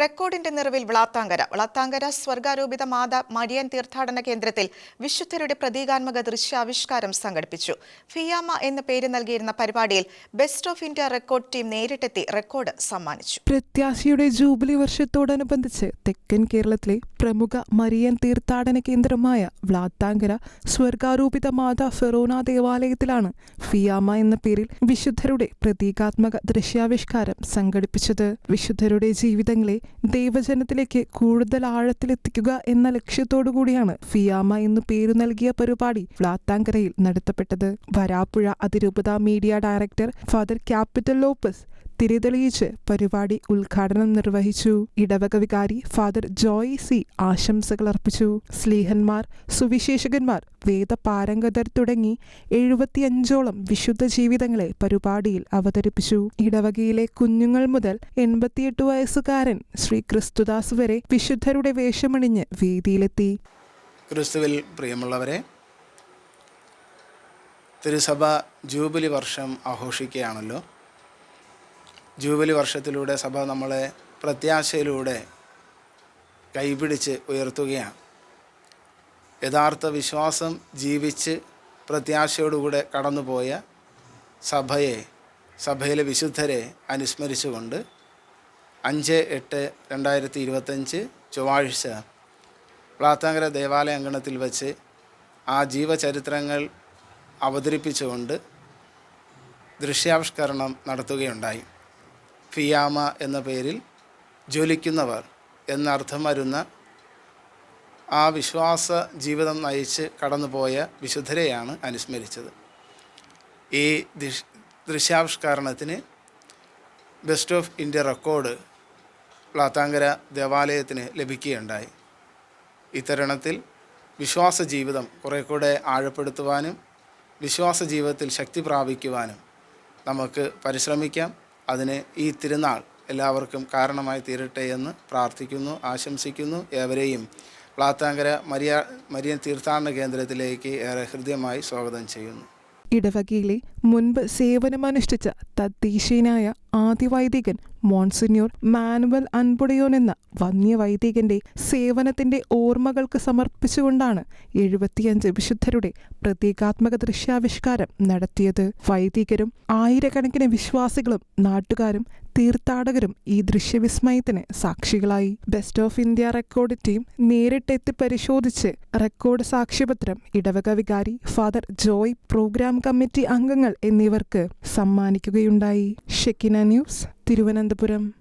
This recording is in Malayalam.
റെക്കോർഡിന്റെ നിറവിൽ വിളാത്താങ്കര. വിളാത്താങ്കര സ്വർഗാരോപിത മാതാ മരിയൻ തീർത്ഥാടന കേന്ദ്രത്തിൽ വിശുദ്ധരുടെ പ്രതീകാത്മക ദൃശ്യാവിഷ്കാരം സംഘടിപ്പിച്ചു. ഫിയാമ എന്ന പേര് നൽകിയിരുന്ന പരിപാടിയിൽ best of India record team നേരിട്ടെത്തി റെക്കോർഡ് സമ്മാനിച്ചു. പ്രത്യാശയുടെ ജൂബിലി വർഷത്തോടനുബന്ധിച്ച് തെക്കൻ കേരളത്തിലെ പ്രമുഖ മരിയൻ തീർത്ഥാടന കേന്ദ്രമായ വ്ളാത്താങ്കര സ്വർഗാരൂപിത മാതാ ഫെറോന ദേവാലയത്തിലാണ് ഫിയാമ എന്ന പേരിൽ വിശുദ്ധരുടെ പ്രതീകാത്മക ദൃശ്യാവിഷ്കാരം സംഘടിപ്പിച്ചത്. വിശുദ്ധരുടെ ജീവിതങ്ങളെ ദൈവജനത്തിലേക്ക് കൂടുതൽ ആഴത്തിലെത്തിക്കുക എന്ന ലക്ഷ്യത്തോടു കൂടിയാണ് ഫിയാമ എന്ന് പേരു നൽകിയ പരിപാടി ഫ്ലാത്താങ്കരയിൽ നടത്തപ്പെട്ടത്. വരാപ്പുഴ അതിരൂപത media director father capital Lopez തിരിതെളിയിച്ച് പരിപാടി ഉദ്ഘാടനം നിർവഹിച്ചു. ഇടവക വികാരി ഫാദർ ജോയ് സി ആശംസകൾ അർപ്പിച്ചു. സ്ലീഹന്മാർ സുവിശേഷകന്മാർ വേദപാരംഗതർ തുടങ്ങി എഴുപത്തിയഞ്ചോളം വിശുദ്ധ ജീവിതങ്ങളെ പരിപാടിയിൽ അവതരിപ്പിച്ചു. ഇടവകയിലെ കുഞ്ഞുങ്ങൾ മുതൽ എൺപത്തിയെട്ട് വയസ്സുകാരൻ ശ്രീ ക്രിസ്തുദാസ് വരെ വിശുദ്ധരുടെ വേഷമണിഞ്ഞ് വേദിയിലെത്തി. ക്രിസ്തുവിൽ പ്രിയമുള്ളവരെ തിരുസഭ ജൂബിലി വർഷം ആഘോഷിക്കുകയാണല്ലോ. ജൂബിലി വർഷത്തിലൂടെ സഭ നമ്മളെ പ്രത്യാശയിലൂടെ കൈപിടിച്ച് ഉയർത്തുകയാണ്. യഥാർത്ഥ വിശ്വാസം ജീവിച്ച് പ്രത്യാശയോടുകൂടെ കടന്നുപോയ സഭയെ സഭയിലെ വിശുദ്ധരെ അനുസ്മരിച്ചുകൊണ്ട് അഞ്ച് എട്ട് രണ്ടായിരത്തി ഇരുപത്തഞ്ച് ചൊവ്വാഴ്ച പ്ലാത്താങ്കര ദേവാലയ അങ്കണത്തിൽ വച്ച് ആ ജീവചരിത്രങ്ങൾ അവതരിപ്പിച്ചുകൊണ്ട് ദൃശ്യാവിഷ്കരണം നടത്തുകയുണ്ടായി. ഫിയാമ എന്ന പേരിൽ ജ്വലിക്കുന്നവർ എന്നർത്ഥം വരുന്ന ആ വിശ്വാസ ജീവിതം നയിച്ച് കടന്നുപോയ വിശുദ്ധരെയാണ് അനുസ്മരിച്ചത്. ഈ ദൃശ്യാവിഷ്കരണത്തിന് best of India record Plathankara ദേവാലയത്തിന് ലഭിക്കുകയുണ്ടായി. ഇത്തരുണത്തിൽ വിശ്വാസ ജീവിതം കുറേ കൂടെ ആഴപ്പെടുത്തുവാനും വിശ്വാസ ജീവിതത്തിൽ ശക്തി പ്രാപിക്കുവാനും നമുക്ക് പരിശ്രമിക്കാം. അതിന് ഈ തിരുനാൾ എല്ലാവർക്കും കാരണമായി തീരട്ടെ എന്ന് പ്രാർത്ഥിക്കുന്നു ആശംസിക്കുന്നു. ഏവരെയും പ്ലാത്താങ്കര മരിയ മരിയൻ തീർത്ഥാടന കേന്ദ്രത്തിലേക്ക് ഏറെ ഹൃദ്യമായി സ്വാഗതം ചെയ്യുന്നു. ഇടവകയിലെ മുൻപ് സേവനമനുഷ്ഠിച്ച തദ്ദേശീയനായ ആദിവൈദികൻ മോൺസിന്യൂർ മാനുവൽ അൻപുടയോൻ എന്ന വന്യ വൈദികന്റെ സേവനത്തിന്റെ ഓർമ്മകൾക്ക് സമർപ്പിച്ചുകൊണ്ടാണ് എഴുപത്തിയഞ്ച് വിശുദ്ധരുടെ പ്രതീകാത്മക ദൃശ്യാവിഷ്കാരം നടത്തിയത്. വൈദികരും ആയിരക്കണക്കിന് വിശ്വാസികളും നാട്ടുകാരും തീർത്ഥാടകരും ഈ ദൃശ്യവിസ്മയത്തിന് സാക്ഷികളായി. Best of India record team നേരിട്ടെത്തി പരിശോധിച്ച് റെക്കോർഡ് സാക്ഷ്യപത്രം ഇടവക വികാരി ഫാദർ ജോയ് പ്രോഗ്രാം കമ്മിറ്റി അംഗങ്ങൾ എന്നിവർക്ക് സമ്മാനിക്കുകയുണ്ടായി. Shekinah news Thiruvananthapuram.